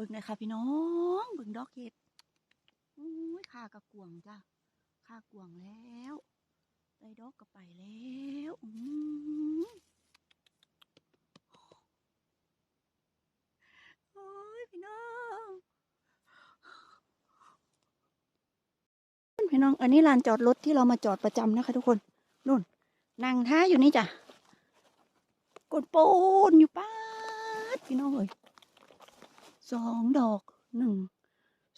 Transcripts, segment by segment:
บิ่งหน่อยค่ะพี่น้องเบิ่งดอกเห็ดอุ้ยข้ากระกวงจ้ะข้ากวงแล้วได้ดอกก็ไปแล้วอืโอ้ยพี่น้องพี่น้อง อันนี้ลานจอดรถที่เรามาจอดประจำนะคะทุกคนนู่นนั่งท่าอยู่นี่จ้ะกดปูนอยู่ป้าดพี่น้องเอ้ย สองดอกหนึ่ง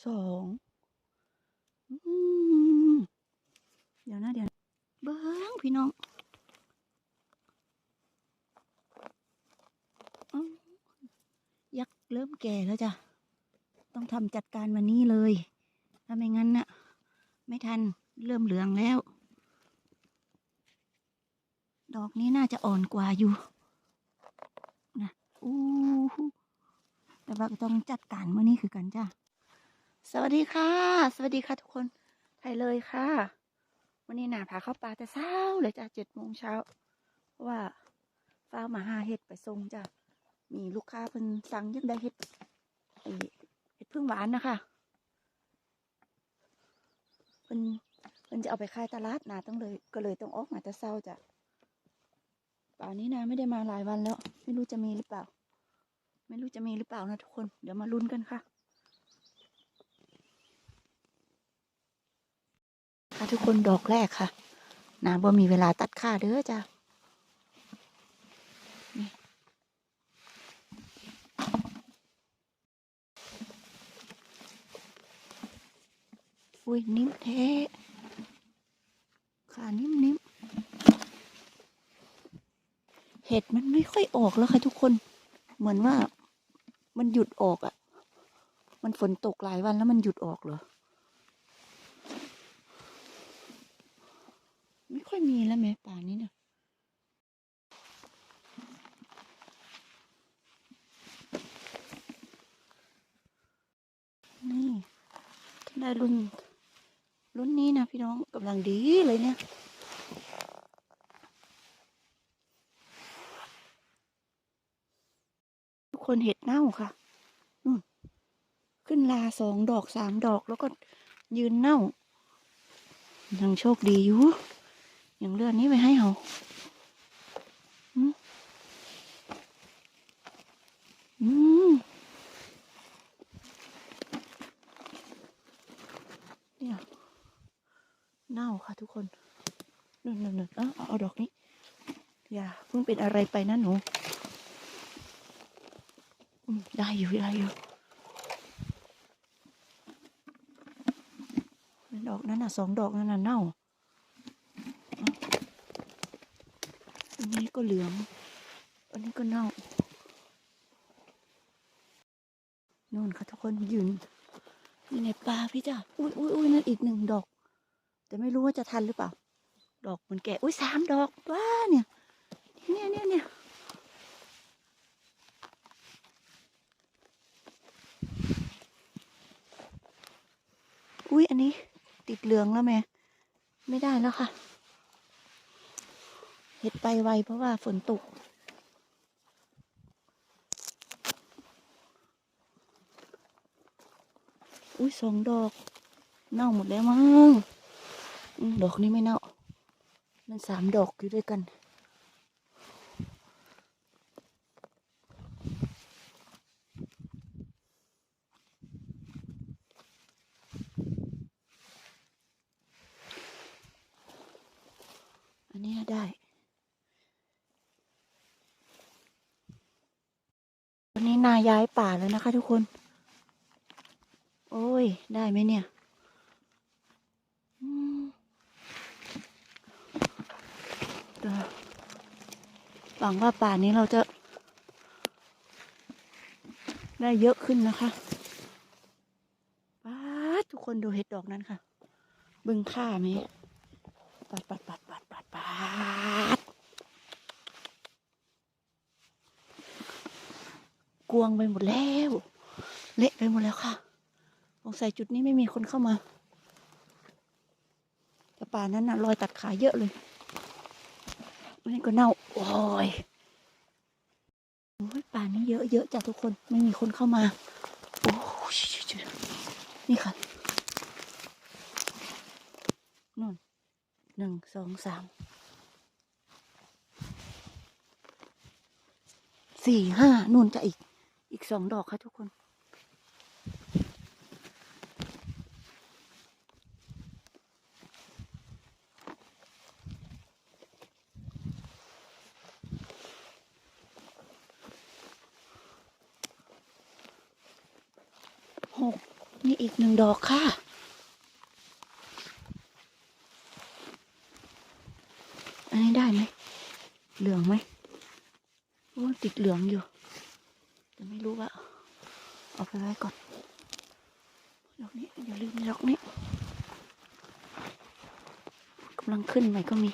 สองอเดี๋ยวนะเดี๋ยวเบิ้งพี่น้องอยักษ์เริ่มแก่แล้วจ้ะ ต้องทำจัดการวันนี้เลย ถ้าไม่งั้นน่ะ ไม่ทันเริ่มเหลืองแล้ว ดอกนี้น่าจะอ่อนกว่าอยู่นะอู้ แต่ว่าก็ต้องจัดการเมื่อนี้คือกันจ้าสวัสดีค่ะ สวัสดีค่ะทุกคนไทยเลยค่ะ วันนี้หนาพาเข้าป่าแต่เช้าเลยจ้าเจ็ดโมงเช้าเพราะว่าฟ้ามาหาเห็ดไปส่งจ้ามีลูกค้าเพิ่นสั่งยังได้เห็ดเห็ดพึ่งหวานนะคะเพิ่นเพิ่นจะเอาไปขายตลาดนาต้องเลยก็เลยต้องออกมาแต่เช้าจ้ะป่านี้นาไม่ได้มาหลายวันแล้ว ไม่รู้จะมีหรือเปล่า ไม่รู้จะมีหรือเปล่านะทุกคน เดี๋ยวมาลุ้นกันค่ะ ค่ะทุกคนดอกแรกค่ะนาบ่มีเวลาตัดค่าเด้อจ้ะอุ้ยนิ่มแท้ขานิ่มนิ่มเห็ดมันไม่ค่อยออกแล้วค่ะทุกคน เหมือนว่า มันหยุดออกอะ่ะ มันฝนตกหลายวันแล้วมันหยุดออกเหรอ ไม่ค่อยมีแล้วแม่ป่านี้เนี่ยนี่ได้รุ่น รุ่นนี้นะพี่น้องกำลังดีเลยเนี่ย ทุก คนเห็ดเน่าค่ะนู่นขึ้นลาสองดอกสามดอกแล้วก็ยืนเน่า ยังโชคดีอยู่ยังเลื่อนนี้ไปให้เขาอืมอืมเนี่ยเน่าค่ะทุกคนนู่นนู่นนู่นเอาเอาเอาดอกนี้ อย่าเพิ่งเป็นอะไรไปนะหนู ได้อยู่ได้อยู่ดอกนั้นน่ะสองดอกนั้นน่ะเน่าอันนี้ก็เหลือง อันนี้ก็เน่านู่นค่ะทุกคนยืนอยู่ในป่าพี่จ้าอุ้ยอุ้ยอุ้ยนั่นอีกหนึ่งดอก แต่ไม่รู้ว่าจะทันหรือเปล่า ดอกมันแก่อุ้ยสามดอกว้าเนี่ยเนี่ยเนี่ยเนี่ย อุ้ยอันนี้ติดเหลืองแล้วแม่ ไม่ได้แล้วค่ะ เห็ดไปไวเพราะว่าฝนตก อุ้ยสองดอก เน่าหมดแล้วมั้ง ดอกนี้ไม่เน่า มันสามดอกอยู่ด้วยกันเนี้ยได้ วันนี้นา ย้ายป่าแล้วนะคะทุกคน โอ้ย ได้ไหมเนี่ยหวังว่าป่านี้เราจะ ได้เยอะขึ้นนะคะป้าทุกคนดูเห็ดดอกนั้นค่ะ บึงค่าไหมปัดปัดปัดปัดปัดปัด กวงไปหมดแล้ว เละไปหมดแล้วค่ะสงสัยจุดนี้ไม่มีคนเข้ามาแต่ป่านั้นน่ะรอยตัดขาเยอะเลยอันนี้ก็เน่าโอ้ยโอ้ยป่านี้เยอะเยอะจ้ะทุกคนไม่มีคนเข้ามาโอ้นี่ค่ะนู่นหนึ่งสองสามสี่ห้านู่นจะอีก อีกสองดอกค่ะทุกคน หกนี่อีกหนึ่งดอกค่ะอันนี้ได้ไหม เหลืองไหมโอ้ติดเหลืองอยู่ เอาไว้ก่อนดอกนี้อย่าลืมดอกนี้กำลังขึ้นใหม่ก็มี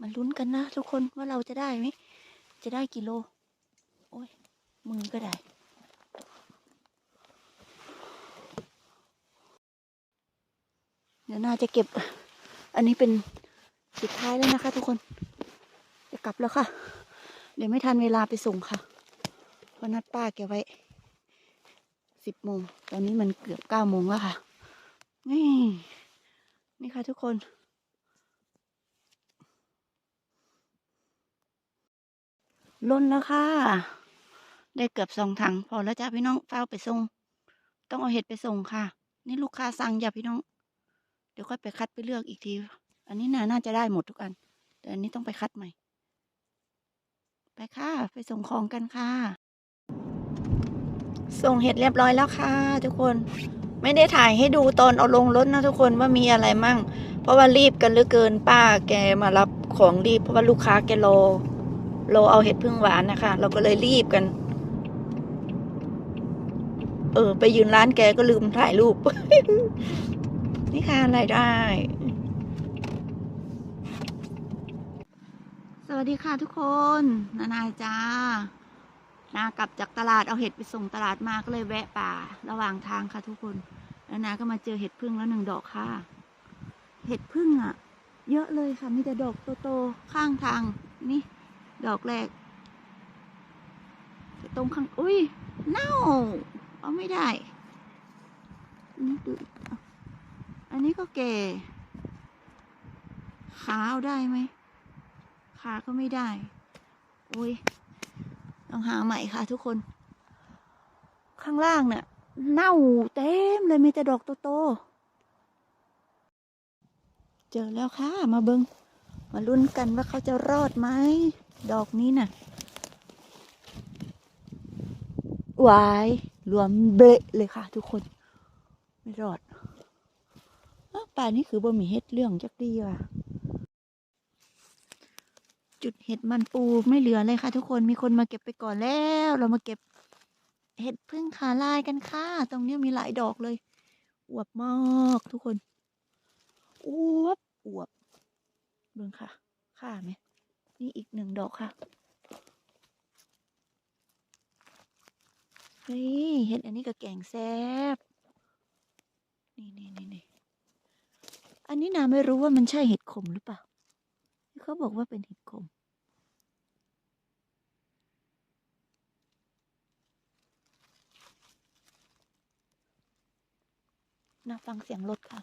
มาลุ้นกันนะทุกคนว่าเราจะได้ไหม จะได้กิโล โอ้ย มือก็ได้ ดี๋ยวน่าจะเก็บ อันนี้เป็นสุดท้ายแล้วนะคะ ทุกคนจะกลับแล้วค่ะ เดี๋ยวไม่ทันเวลาไปส่งค่ะเพราะนัดป้าแกไว้สิบโมง ตอนนี้มันเกือบเก้าโมงแล้วค่ะ นี่ นี่ค่ะทุกคนล้นแล้วค่ะ ได้เกือบสองถัง พอแล้วจ้าพี่น้องเฝ้าไปส่ง ต้องเอาเห็ดไปส่งค่ะ นี่ลูกค้าสั่งอย่าพี่น้อง เดี๋ยวค่อยไปคัดไปเลือกอีกที อันนี้น่าน่าจะได้หมดทุกอัน แต่อันนี้ต้องไปคัดใหม่ ไปค่ะ ไปส่งของกันค่ะ ส่งเห็ดเรียบร้อยแล้วค่ะ ทุกคน ไม่ได้ถ่ายให้ดูตอนเอาลงรถนะทุกคนว่ามีอะไรมั่ง เพราะว่ารีบกันเหลือเกินป้าแกมารับของรีบ เพราะว่าลูกค้าแกรอรอเอาเห็ดพึ่งหวานนะคะ เราก็เลยรีบกัน เออ ไปยืนร้านแกก็ลืมถ่ายรูป นี่ค่ะรายได้ สวัสดีค่ะทุกคนนานาจ้านากลับจากตลาดเอาเห็ดไปส่งตลาดมาก็เลยแวะป่า ระหว่างทางค่ะทุกคน แล้วนาก็มาเจอเห็ดพึ่งแล้วหนึ่งดอกค่ะ เห็ดพึ่งอะ เยอะเลยค่ะมีแต่ดอกโตๆข้างทางนี่ ดอกแรกแต่ตรงข้าง อุ้ยเน่าเอาไม่ได้ นี่ดู อันนี้ก็แก่ ขาเอาได้ไหม ขาก็ไม่ได้ อุ้ยต้องหาใหม่ค่ะทุกคน ข้างล่างเนี่ยเน่าเต็มเลยมีแต่ดอกโตๆ เจอแล้วค่ะ มาเบิงมาลุ้นกันว่าเขาจะรอดไหม ดอกนี้น่ะวายรวมเบะเลยค่ะทุกคน ไม่รอด ป่านี่คือบ่มีเห็ดเรื่องจักดีว่ะ จุดเห็ดมันปูไม่เหลือเลยค่ะ ทุกคนมีคนมาเก็บไปก่อนแล้ว เรามาเก็บเห็ดพึ่งขาลายกันค่ะ ตรงนี้มีหลายดอกเลย อวบมากทุกคน อวบอวบเบิ่งค่ะค่าไหมนี่อีกหนึ่งดอกค่ะเฮ้ยเห็ดอันนี้ก็แกงแซบนี่นี่นี่นี่ อันนี้นาไม่รู้ว่ามันใช่เห็ดขมหรือเปล่า เขาบอกว่าเป็นเห็ดขม นาฟังเสียงรถค่ะ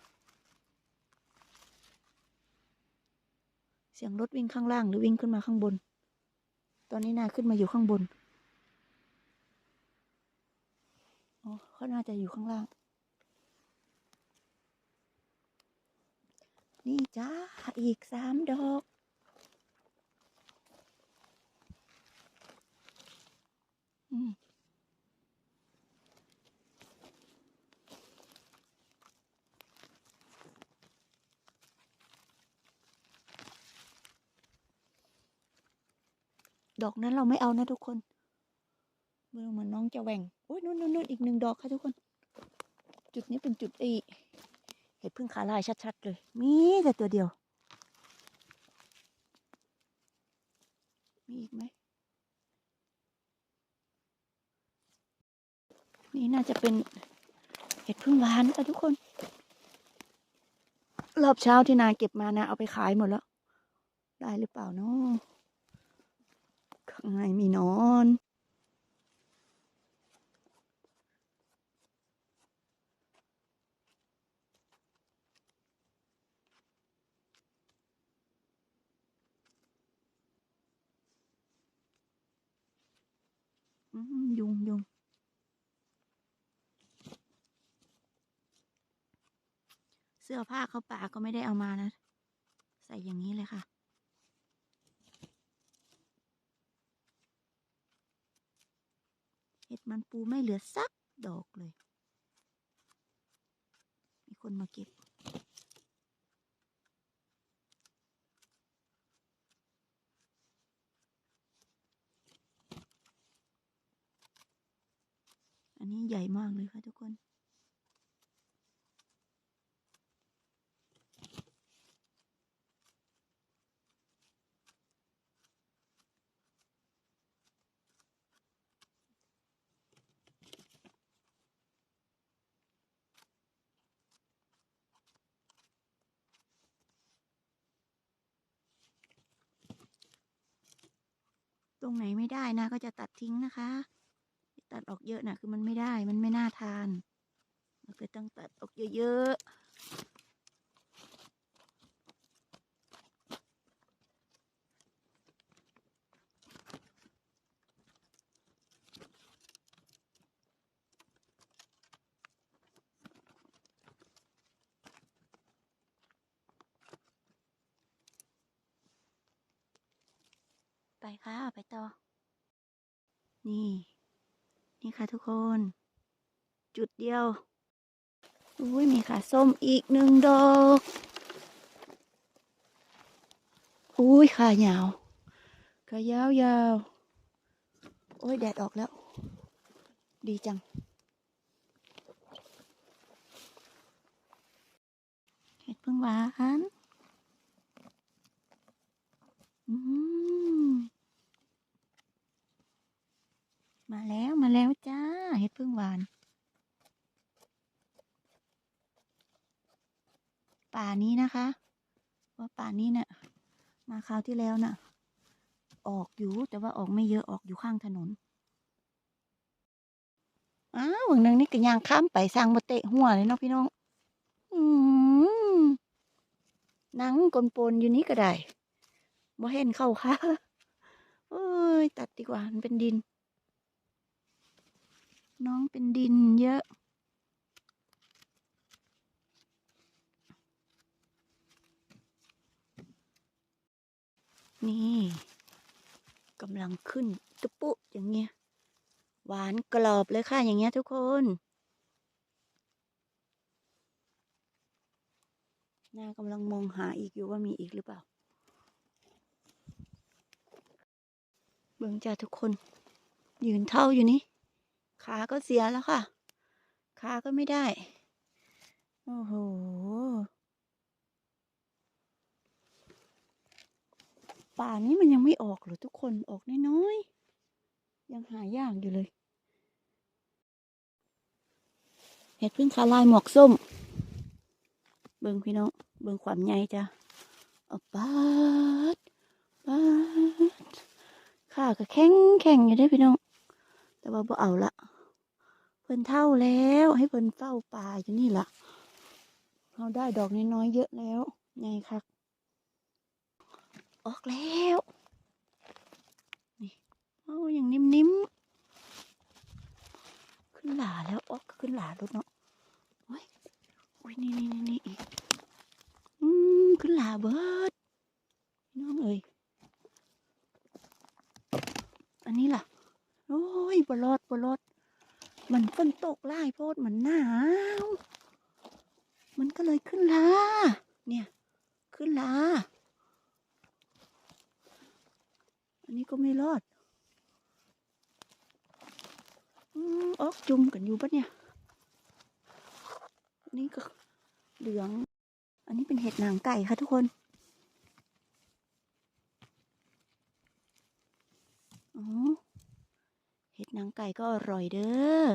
เสียงรถวิ่งข้างล่างหรือวิ่งขึ้นมาข้างบน ตอนนี้นาขึ้นมาอยู่ข้างบน อ๋อเขาน่าจะอยู่ข้างล่าง นี่จ้า อีกสามดอก ดอกนั้นเราไม่เอานะทุกคนมือเหมือนน้องจะแหว่งอุ้ยนู่นนู่นอีกหนึ่งดอกค่ะทุกคน จุดนี้เป็นจุดไอ เห็ดพึ่งขาลายชัดๆเลย มีแต่ตัวเดียว มีอีกไหม นี่น่าจะเป็นเห็ดพึ่งหวานค่ะทุกคน รอบเช้าที่นาเก็บมานะ เอาไปขายหมดแล้ว ได้หรือเปล่าเนาะข้างในมีนอน ยุงยุงเสื้อผ้าเขาป่าก็ไม่ได้เอามานะ ใส่อย่างนี้เลยค่ะ เห็ดมันปูไม่เหลือสักดอกเลย มีคนมาเก็บ นี้ใหญ่มากเลยค่ะทุกคน ตรงไหนไม่ได้นะก็จะตัดทิ้งนะคะ ตัดออกเยอะนะคือมันไม่ได้มันไม่น่าทานเราก็ต้องตัดออกเยอะๆไปค่ะ ไปต่อ นี่ นี่ค่ะทุกคน จุดเดียวอุ้ยมีขาส้มอีกหนึ่งดอกอุ้ยขายาวขายาวยาวโอ้ยแดดออกแล้ว ดีจัง เห็ดพึ่งหวาน อืม มาแล้วมาแล้วจ้า เห็ดพึ่งหวาน ป่านี้นะคะ ว่าป่านี้เนะ่ะมาคราวที่แล้วน่ะ ออกอยู่แต่ว่าออกไม่เยอะออกอยู่ข้างถนนอ้าวหนึ่งนี่ก็ย่างข้ามไปสร้างบะเตะหัวเลยเนาะพี่น้อง อืมหนังกลปนอยู่นี้ก็ได้บ่เห็นเข้าค่ะ เอ้ย ตัดดีกว่า มันเป็นดิน น้องเป็นดินเยอะ นี่กำลังขึ้นตุปุอย่างเงี้ย หวานกรอบเลยค่ะ อย่างเงี้ยทุกคนน่ากำลังมองหาอีกอยู่ว่ามีอีกหรือเปล่า เบิ่งจ้าทุกคน ยืนเท่าอยู่นี่ ขาก็เสียแล้วค่ะ ขาก็ไม่ได้ โอ้โห ป่านี้มันยังไม่ออกหรอทุกคนออกน้อยๆ ยังหายากอยู่เลย เห็ดพึ่งคาลายหมวกส้ม เบิ่งพี่น้อง เบิ่งความใหญ่จ้ะเอาปาดปาดข้าก็แข็งแข็งอยู่ได้พี่น้อง ว่าบ่เอาละเพิ่นเท่าแล้วให้เพิ่นเฝ้าป่าอยู่นี่ละเราได้ดอกน้อยๆเยอะแล้วไงคะออกแล้วนี่โอ้ยังนิ่มๆขึ้นหลาแล้วออกขึ้นหลารถเนาะโอ้ยโอ้ยนี่นี่นี่นี่อีกอืมขึ้นหลาเบิดพี่น้องเอ้ยอันนี้ล่ะ โอ้ย บรอดบรอด มันฝนตกไล่โพดมันหนาว มันก็เลยขึ้นลาเนี่ย ขึ้นลาอันนี้ก็ไม่รอดออกจุ่มกันอยู่ปะเนี่ยนนี้ก็เหลือง อันนี้เป็นเห็ดหนังไก่ค่ะทุกคน อ๋อ เห็ดหนั งไก่ก็อร่อยเด้อ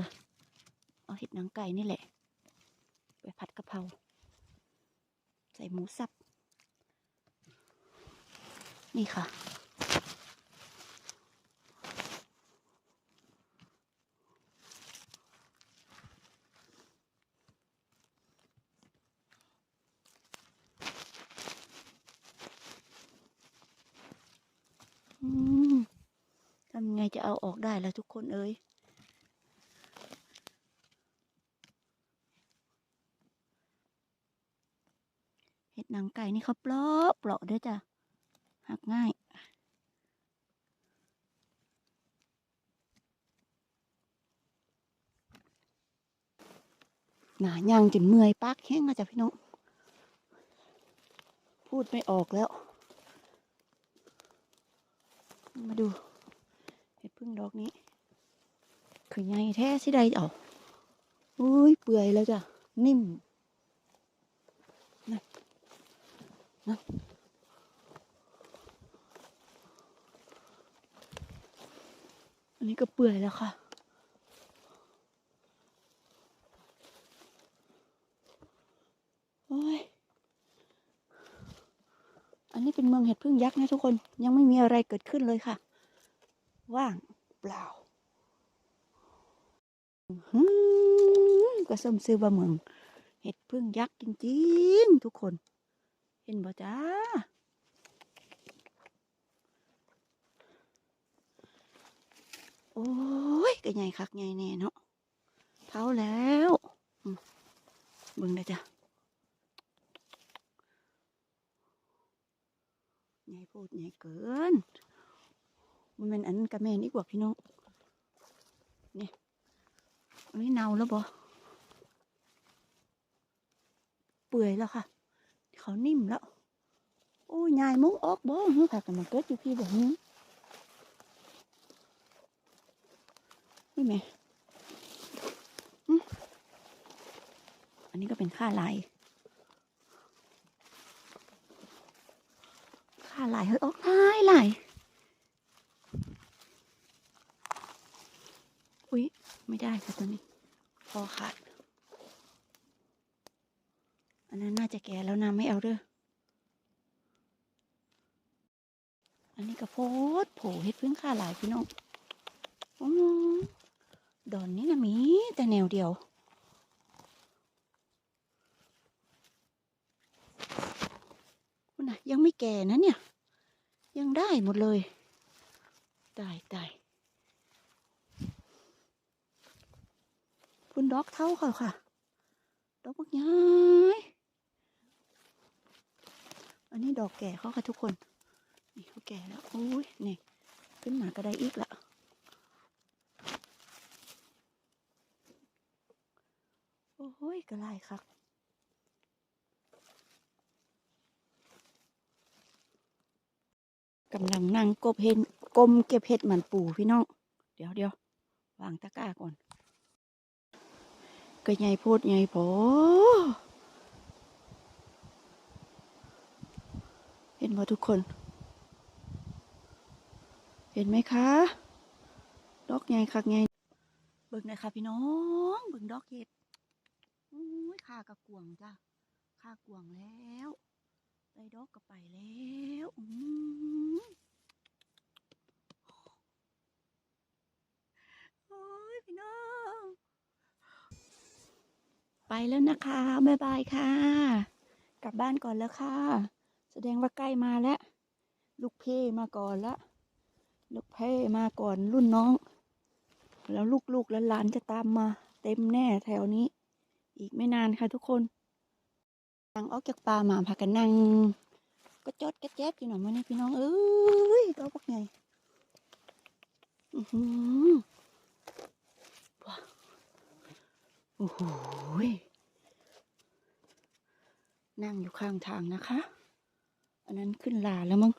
เอาเห็ดหนังไก่นี่แหละ ไปผัดกะเพรา ใส่หมูสับ นี่ค่ะ อืมทำยังไง จะเอาออกได้ละทุกคนเอ้ย เห็ดหนังไก่นี่เขาปลาะเปลาะด้วยจ้ะ หักง่ายหนาย่างจนเมื่อยปากแห้งอะจ้ะพี่น้อง พูดไม่ออกแล้ว มาดู พึ่งดอกนี้ คือไงแท้สิใดเอาอุ้ยเปื่อยแล้วจ้ะ นิ่มนั่นนั่นอันนี้ก็เปื่อยแล้วค่ะโอ้ยอันนี้เป็นเมืองเห็ดพึ่งยักษ์นะทุกคนยังไม่มีอะไรเกิดขึ้นเลยค่ะ ว่าง เปล่าก็สมซื้อว่าเมือง เห็ดพึ่งยักษ์จริงๆ ทุกคน เห็นบ่จ้า โอ้ยก็ใหญ่คักใหญ่แน่เนาะเท้าแล้วเบิ่งได้จ้ะใหญ่พูดใหญ่เกิน มันเป็นอันกระแมนอีกว่าพี่น้องนี่อันนี้เนาแล้วบ่เปื่อยแล้วค่ะ เขานิ่มแล้ว โอ้ยยายมุ้งออกบ่ฮึค่ะกันมาเกิดอยู่พี่แบบนี้นี่แหม่อันนี้ก็เป็นค่าลายค่าลายเฮ้ยออกลายลาย อุ้ยไม่ได้ค่ะตัวนี้พอขาด อันนั้นน่าจะแก่แล้วนะไม่เอาเด้อ อันนี้ก็โพดโผเฮ็ดพึ่งค่าหลายพี่น้องอ๋อดอนนี้นะมีแต่แนวเดียวคุณน่ะยังไม่แก่นะเนี่ย ยังได้หมดเลย ตายตาย คุณดอกเท่าค่ะค่ะ ดอกบักย้ายอันนี้ดอกแก่เขาค่ะทุกคน นี่เขาแก่แล้วโอ้ยนี่ ขึ้นมาก็ได้อีกละโอ้ยกระไรครับกำลังนั่งกบเห็นกลมเก็บเห็ดเหมือนปู่พี่น้อง เดี๋ยวเดี๋ยววางตะกร้าก่อน ก็ใหญ่โพดใหญ่โพเห็นว่าทุกคน เห็นไหมคะดอกใหญ่คักใหญ่เบิ่งหนะคะพี่น้องเบิ่งดอกเห็ดอุ้ยขากระกวงจ้ะขากวงแล้วได้ดอกก็ไปแล้วอืมโอ้ยพี่น้อง ไปแล้วนะคะบ๊ายบายค่ะ กลับบ้านก่อนแล้วค่ะ แสดงว่าใกล้มาแล้ว ลูกเพ่มาก่อนละลูกเพ่มาก่อนรุ่นน้อง แล้วลูกๆและหลานจะตามมา เต็มแน่แถวนี้ อีกไม่นานค่ะทุกคนนั่งออกจากป่ามาพากันนั่งก็จดกระแจ๊บอยู่หน่อยมาเนี่ยพี่น้องเอ้ยดอกบักไงอือหือว้าว โอ้โหนั่งอยู่ข้างทางนะคะ อันนั้นขึ้นลาแล้วมั้ง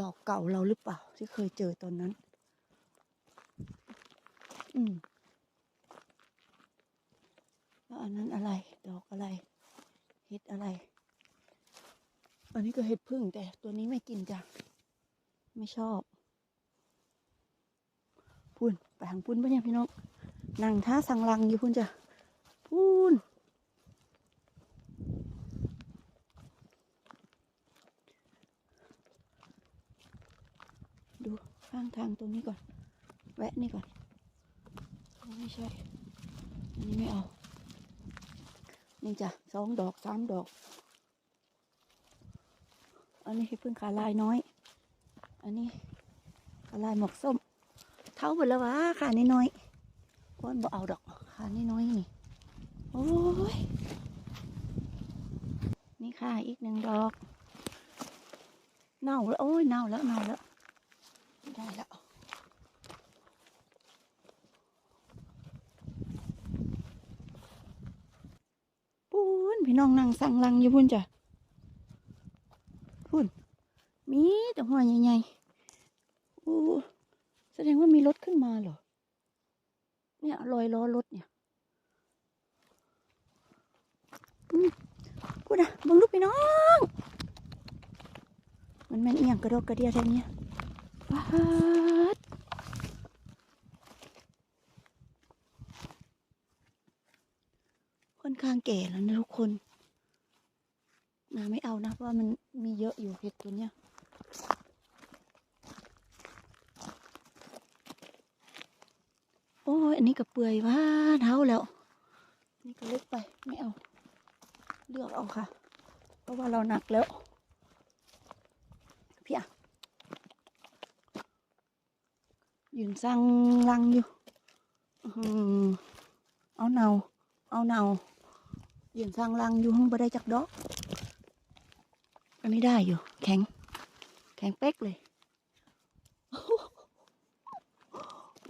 ดอกเก่าเราหรือเปล่า ที่เคยเจอตอนนั้น อืมแล้วอันนั้นอะไร ดอกอะไร เห็ดอะไร อันนี้ก็เห็ดพึ่งแต่ตัวนี้ไม่กินจ้ะ ไม่ชอบ พุ่นไปทางพุ่นปะเนี่ยพี่น้อง นั่งท่าสังลังอยู่พุ่นจ้ะ พูนดูข้างทางตรงนี้ก่อน แวะนี่ก่อน ไม่ใช่ อันนี้ไม่เอา นี่จ้ะสองดอกสามดอก อันนี้เพิ่งขาลายน้อย อันนี้ขาลายหมกส้ม เท่าหมดแล้ววะขาน้อยๆก้อนบ่เอาดอกขาน้อยๆนี่ โอ้ย นี่ค่ะอีกหนึ่งดอก เน่าแล้ว โอ้ย เน่าแล้ว เน่าแล้วไม่ได้แล้วปูนพี่น้องนั่งสั่งลังอยู่พุ่นจ้ะพุ่น มีแต่หัวใหญ่ๆโอ้แสดงว่ามีรถขึ้นมาเหรอ เนี่ยรอยล้อรถเนี่ย อืมพูนะบังลูกพี่น้อง มันแม่นเอียงกระดกกระเดียแทนเนี่ยว้าดค่อนข้างแก่แล้วนะทุกคนนาไม่เอานะเพราะว่ามันมีเยอะอยู่เห็ดตัวเนี้ยโอ้ยอันนี้ก็เปื่อยว่าเท้าแล้ว นี่ก็เล็กไปไม่เอา เลือกเอาค่ะ เพราะว่าเราหนักแล้ว พี่อะยืนสั่งลังอยู่เอาเนาเอาเนายืนสั่งลังอยู่ห้องบ่ได้จักดอกอันนี้ได้อยู่ แข็ง แข็งเป๊กเลย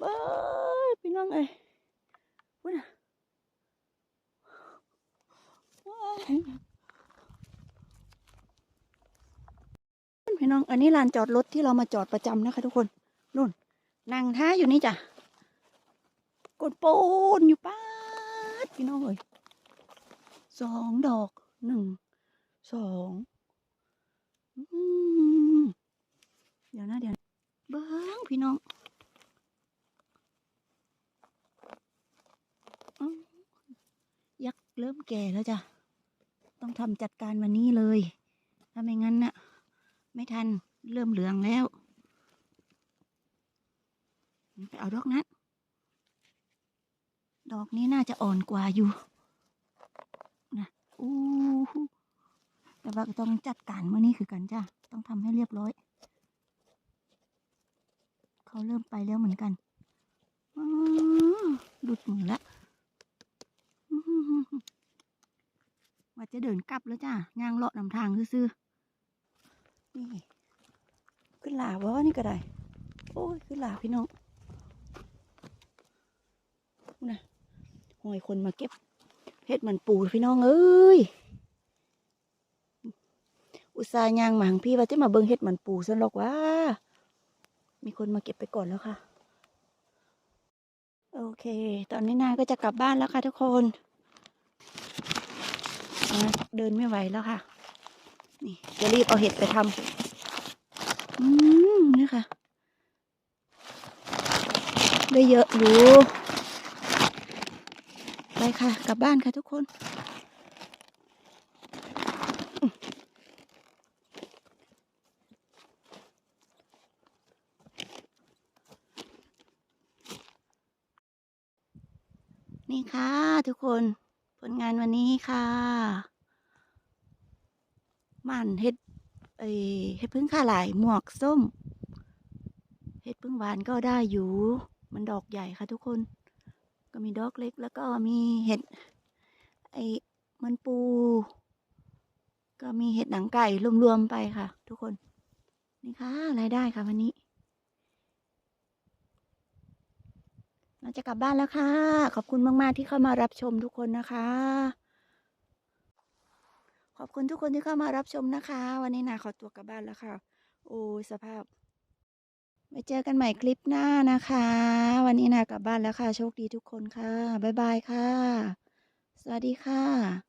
บ้ยพี่น้องเอ้ยพูดนะว้าย พี่น้อง อันนี้ลานจอดรถที่เรามาจอดประจำนะคะทุกคนนู่นนั่งท้าอยู่นี่จ้ะกดปูนอยู่ป้าดพี่น้องเอ้ยสองดอกหนึ่งสองเดี๋ยวนะเดี๋ยวนะเบิ้งพี่น้องยักษ์เริ่มแก่แล้วจ้ะ ต้องทำจัดการวันนี้เลย ถ้าไม่งั้นน่ะ ไม่ทันเริ่มเหลืองแล้วไปเอาดอกนั้น ดอกนี้น่าจะอ่อนกว่าอยู่ นะอู้หูแต่ว่าต้องจัดการวันนี้คือกันจ้ะต้องทำให้เรียบร้อยเขาเริ่มไปแล้วเหมือนกันหลุดมือละอื้อหือหือหือว่า จะเดินกลับแล้วจ้ะย่างเลาะนำทางซื่อๆนี่ขึ้นหลาวะนี่ก็ได้ โอ้ยขึ้นหลาพี่น้องนะหอยคนมาเก็บเห็ดมันปูพี่น้องเอ้ยอุตส่าห์ย่างหมางพี่ว่าจะมาเบิ่งเห็ดมันปูซะหรอกว่า มีคนมาเก็บไปก่อนแล้วค่ะ โอเค ตอนนี้นาก็จะกลับบ้านแล้วค่ะทุกคน เดินไม่ไหวแล้วค่ะ นี่จะรีบเอาเห็ดไปทำอืมนี่ค่ะ ได้เยอะอยู่ ไปค่ะ กลับบ้านค่ะทุกคนนี่ค่ะทุกคน ลงานวันนี้ค่ะมันเห็ดเอ้ยเห็ดพึ่งข่าหลายหมวกส้มเห็ดพึ่งหวานก็ได้อยู่ มันดอกใหญ่ค่ะทุกคน ก็มีดอกเล็กแล้วก็มีเห็ดไอ้มันปู ก็มีเห็ดหนังไก่รวมๆไปค่ะ ทุกคน นี่ค่ะรายได้ค่ะวันนี้ เราจะกลับบ้านแล้วค่ะ ขอบคุณมาก ๆ ที่เข้ามารับชมทุกคนนะคะ ขอบคุณทุกคนที่เข้ามารับชมนะคะ วันนี้นาขอตัวกลับบ้านแล้วค่ะ โอ้สภาพไว้เจอกันใหม่คลิปหน้านะคะ วันนี้นากลับบ้านแล้วค่ะ โชคดีทุกคนค่ะ บ๊ายบายค่ะ สวัสดีค่ะ